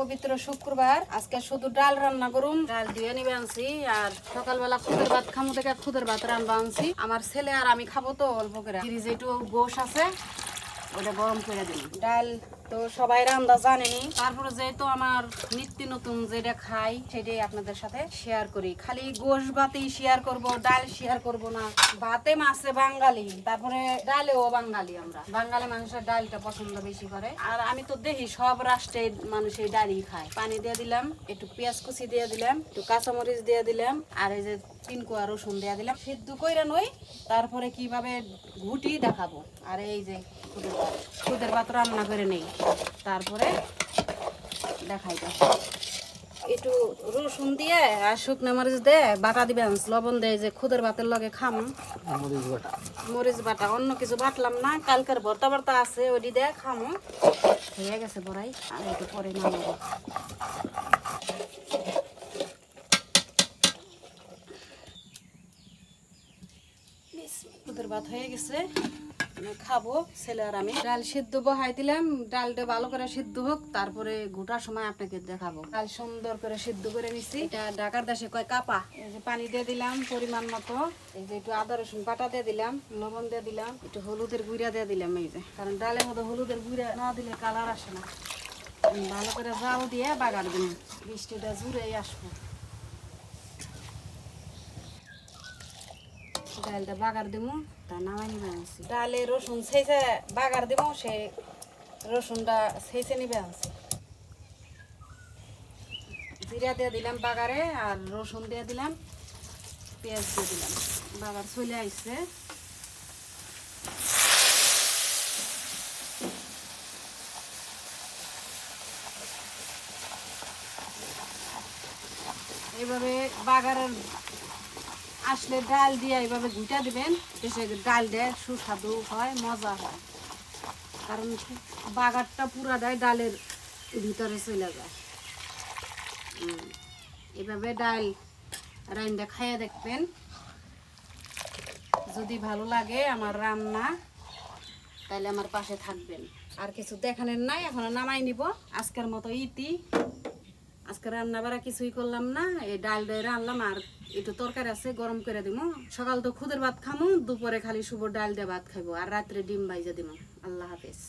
পবিত্র শুক্রবার। আজকে শুধু ডাল রান্না করুন ডাল দিয়ে নিবে আনছি, আর সকালবেলা খুদের ভাত খামো থেকে খুদের ভাত রান্না আনছি। আমার ছেলে আর আমি খাব তো অল্প করে। ফ্রিজে একটু গোশ আছে ওটা গরম করে দিন ডাল তো সবাই রান্না জানেনি। তারপরে যেহেতু আমার নিত্য নতুন যেটা খাই, সেটাই আপনাদের সাথে শেয়ার করি। খালি গোশ ভাতেই শেয়ার করব, ডাল শেয়ার করব না। ভাতে মাছে বাঙালি, তারপরে ডালেও বাঙালি আমরা। বাঙালি মানুষের ডালটা পছন্দ বেশি করে। আর আমি তো দেখি সব রাষ্ট্রের মানুষ এই ডালই খায়। পানি দিয়ে দিলাম, একটু পেঁয়াজ কুচি দিয়ে দিলাম, একটু কাঁচামরিচ দিয়ে দিলাম, আর এই যে তিন কোয়া রসুন দিয়ে দিলাম। সিদ্ধ কইরা নই, তারপরে কীভাবে ঘুটি দেখাবো। আর এই যে খুদের ভাত। খুদের ভাত রান্না করে নেই। তারপরে দেখাই দাও একটু রসুন দিয়ে আর শুকনো মরিচ দিয়ে বাটা দিবেন লবণ দিয়ে যে খুদের ভাতের লগে খাম। মরিচ বাটা। অন্য কিছু বাটলাম না কালকের ভর্তা ভর্তা আছে ওটি দিয়ে খামো। হয়ে গেছে বড়াই আর একটু পরে নামাবো। দুধের ভাত হয়ে গেছে। খাব, ছেলে আর আমি। ডাল সিদ্ধ বহাই দিলাম, ডালটা ভালো করে সিদ্ধ হোক, তারপরে গোটার সময় আপনাকে দেখাবো। ডাল সুন্দর করে সিদ্ধ করে নিছি। এটা ঢাকার দেশে কয় কাপা? এই যে পানি দিয়ে দিলাম পরিমাণ মতো। এই যে একটু আদা, রসুন বাটা দিয়ে দিলাম, লবণ দিয়ে দিলাম, একটু হলুদের গুঁড়া দিয়ে দিলাম এই যে। কারণ ডালের মধ্যে হলুদের গুঁড়া না দিলে কালার আসে না। ভালো করে জাল দিয়ে বাগার দিন বৃষ্টিটা জুড়েই আসব। ডালটা বাগার দিমু তা নামাই আনছি। ডালে রসুন সেইছে বাগার দিমু সে রসুনটা সেইছে নিবে আনছি। জিরা দিয়ে দিলাম বাগারে আর রসুন দিয়ে দিলাম, পেঁয়াজ দিয়ে দিলাম। বাগার চলে আইছে। এইভাবে বাগারের আসলে ডাল দিয়ে এইভাবে গুটা দিবেন দেশে ডাল দেয় সুস্বাদু হয়, মজা হয়। কারণ বাগারটা পুরা দেয় ডালের ভিতরে চলে যায়। এভাবে ডাল রান্না খাইয়ে দেখবেন। যদি ভালো লাগে আমার রান্না, তাহলে আমার পাশে থাকবেন। আর কিছু দেখানোর নাই, এখন নামাই নিব। আজকের মতো ইতি। আজকে রান্না বাড়া কিছুই করলাম না, এই ডাল ডাই রানলাম আর একটু তরকারি আছে, গরম করে দিব সকাল তো খুদের ভাত খামু, দুপুরে খালি শুভ ডাল দিয়ে ভাত খাইবো, আর রাত্রে ডিম ভাইজা দিব আল্লাহ হাফেজ।